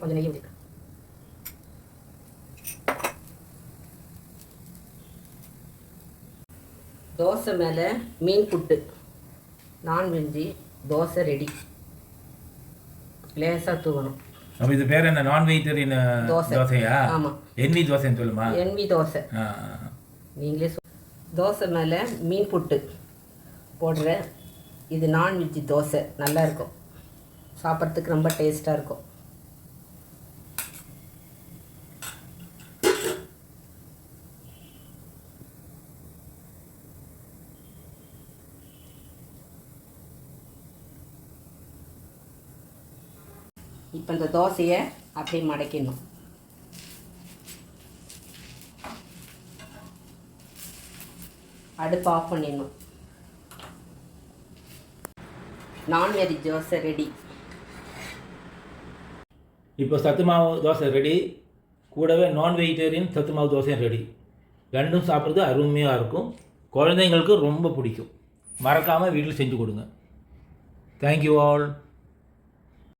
கொஞ்சம் நெய் ஊற்றிக்கலாம் தோசை மேலே மீன் புட்டு நான்வெஜ்ஜி தோசை ரெடி லேசாக தூவணும். அப்போ இது பேர் என்ன? நான் வெஜிடேரியன் தோசை. தோசையா? ஆமாம் எண்ணி தோசைன்னு சொல்லுமா? என்வி தோசை. நீங்களே தோசை மேலே மீன் புட்டு போடுற இது நான்வெஜ் தோசை. நல்லா இருக்கும். சாப்பிட்றதுக்கு ரொம்ப டேஸ்ட்டாக இருக்கும். இப்போ இந்த தோசையை அப்படியே மடக்கிடணும். அடுப்பு ஆஃப் பண்ணிடணும். நான்வெஜ் தோசை ரெடி இப்போ சத்து மாவு தோசை ரெடி கூடவே நான் வெஜிடேரியன் சத்து மாவு தோசையும் ரெடி ரெண்டும் சாப்பிட்றது அருமையாக இருக்கும். குழந்தைங்களுக்கு ரொம்ப பிடிக்கும். மறக்காமல் வீட்டில் செஞ்சு கொடுங்க. Thank you all